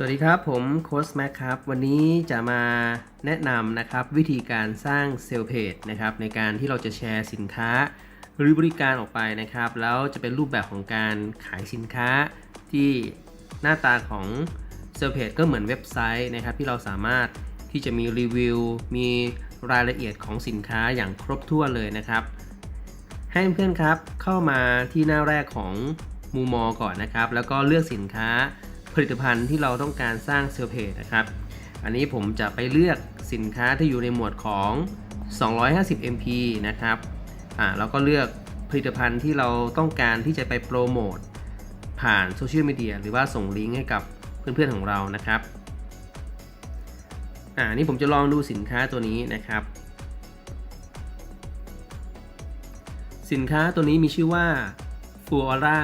สวัสดีครับ ผมโค้ชแม็กครับ วันนี้จะมาแนะนำนะครับวิธีการสร้างเซลล์เพจนะครับในการที่เราจะแชร์สินค้า หรือบริการออกไปนะครับ แล้วจะเป็นรูปแบบของการขายสินค้าที่หน้าตาของเซลล์เพจก็เหมือนเว็บไซต์นะครับ ที่เราสามารถที่จะมีรีวิว มีรายละเอียดของสินค้าอย่างครบถ้วนเลยนะครับ ให้เพื่อนๆครับเข้ามาที่หน้าแรกของมูมอก่อนนะครับ แล้วก็เลือกสินค้า ลิตภัณฑ์ที่เราต้องการสร้างเซลล์เพจนะครับ อันนี้ผมจะไปเลือกสินค้าที่อยู่ในหมวดของ 250 MP นะครับอ่าแล้วก็เลือกผลิตภัณฑ์ที่เราต้องการที่จะไปโปรโมทผ่านโซเชียลมีเดียหรือว่าส่งลิงก์ให้กับเพื่อนๆของเรานะครับอ่านี่ผมจะลองดูสินค้าตัวนี้นะครับ สินค้าตัวนี้มีชื่อว่า f u o r a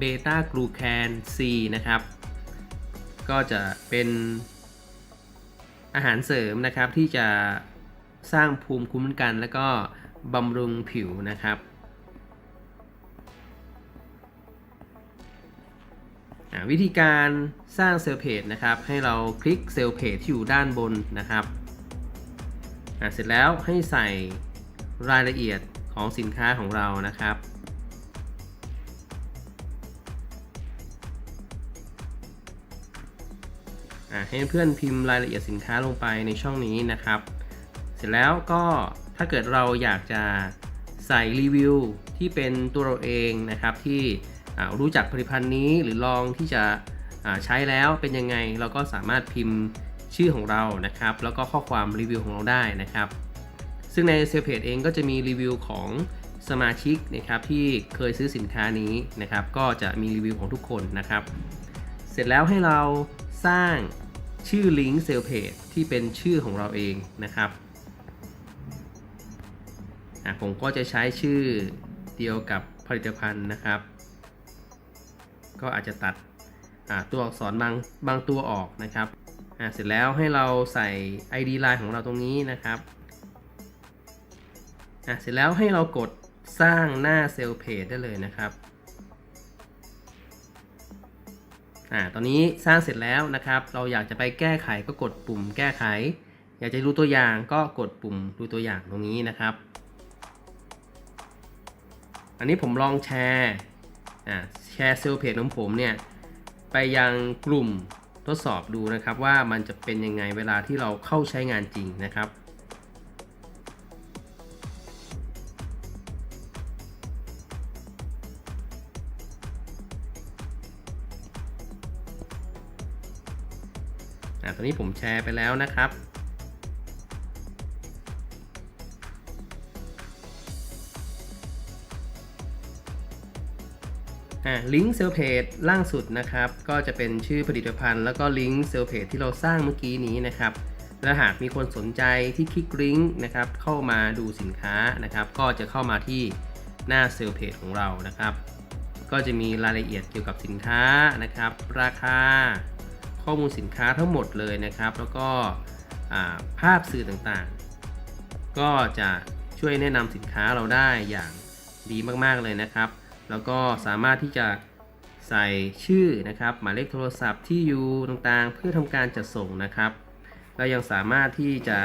Beta Glucan C นะครับ ก็จะเป็นอาหารเสริมนะครับที่จะสร้างภูมิคุ้มกัน แล้วก็บำรุงผิวนะครับวิธีการสร้างเซลล์เพจนะครับ ให้เราคลิกเซลล์เพจที่อยู่ด้านบนนะครับเสร็จแล้วให้ใส่รายละเอียดของสินค้าของเรานะครับ ให้เพื่อนพิมพ์รายละเอียดสินค้าลงไปในช่องนี้นะครับ เสร็จแล้วก็ถ้าเกิดเราอยากจะใส่รีวิวที่เป็นตัวเราเองนะครับ ที่รู้จักผลิตภัณฑ์นี้หรือลองที่จะใช้แล้วเป็นยังไงเราก็สามารถพิมพ์ชื่อของเรานะครับ แล้วก็ข้อความรีวิวของเราได้นะครับ ซึ่งในเซลเพจเองก็จะมีรีวิวของสมาชิกนะครับที่เคยซื้อสินค้านี้นะครับ ก็จะมีรีวิวของทุกคนนะครับ ร็จแล้วให้เราสร้างชื่อลิงก์เซลเพจที่เป็นชื่อของเราเองนะครับผมก็จะใช้ชื่อเดียวกับผลิตภัณฑ์นะครับ ก็อาจจะตัดตัวอักษรบางบางตัวออกนะครับเสร็จแล้วให้เราใส่ ID Line ของเราตรงนี้นะครับเสร็จแล้วให้เรากดสร้างหน้าเซลล์เพจได้เลยนะครับ อ่าตอนนี้สร้างเสร็จแล้วนะครับ เราอยากจะไปแก้ไขก็กดปุ่มแก้ไข อยากจะดูตัวอย่างก็กดปุ่มดูตัวอย่างตรงนี้นะครับ อันนี้ผมลองแชร์อ่าแชร์เซลล์เพจของผมเนี่ยไปยังกลุ่มทดสอบดูนะครับว่ามันจะเป็นยังไงเวลาที่เราเข้าใช้งานจริงนะครับ อ่าตอนนี้ผมแชร์ไปแล้วนะครับ ลิงก์เซลเพจล่างสุดนะครับ ก็จะเป็นชื่อผลิตภัณฑ์ แล้วก็ลิงก์เซลเพจที่เราสร้างเมื่อกี้นี้นะครับและหากมีคนสนใจที่คลิกลิงก์นะครับ เข้ามาดูสินค้านะครับ ก็จะเข้ามาที่หน้าเซลเพจของเรานะครับ ก็จะมีรายละเอียดเกี่ยวกับสินค้านะครับ ราคา ข้อมูลสินค้าทั้งหมดเลยนะครับ แล้วก็ภาพสื่อต่างๆ ก็จะช่วยแนะนำสินค้าเราได้อย่างดีมากๆเลยนะครับ แล้วก็สามารถที่จะใส่ชื่อนะครับ หมายเลขโทรศัพท์ที่อยู่ต่างๆ เพื่อทำการจัดส่งนะครับแล้วยังสามารถที่จะ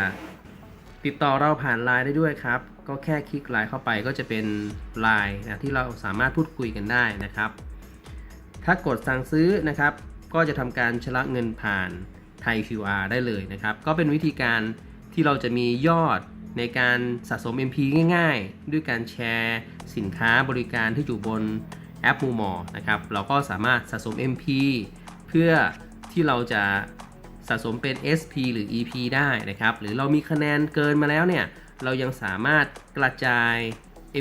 ติดต่อเราผ่านไลน์ได้ด้วยครับ ก็แค่คลิกไลน์เข้าไปก็จะเป็นไลน์นะที่เราสามารถพูดคุยกันได้นะครับ ถ้ากดสั่งซื้อนะครับ ก็จะทำการชำระเงินผ่านไทย QR ได้เลยนะครับ ก็เป็นวิธีการที่เราจะมียอดในการสะสม MP ง่ายๆ ด้วยการแชร์สินค้าบริการที่อยู่บนแอปมูมอนะครับ เราก็สามารถสะสม MP เพื่อที่เราจะสะสมเป็น SP หรือ EP ได้นะครับ หรือเรามีคะแนนเกินมาแล้วเนี่ย เรายังสามารถกระจาย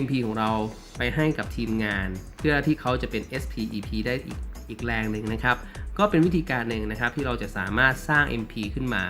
MP ของเราไปให้กับทีมงาน เพื่อที่เขาจะเป็น SP EP ได้อีก อีกแรงหนึ่งนะครับ ก็เป็นวิธีการหนึ่งนะครับที่เราจะสามารถสร้าง MP ขึ้นมา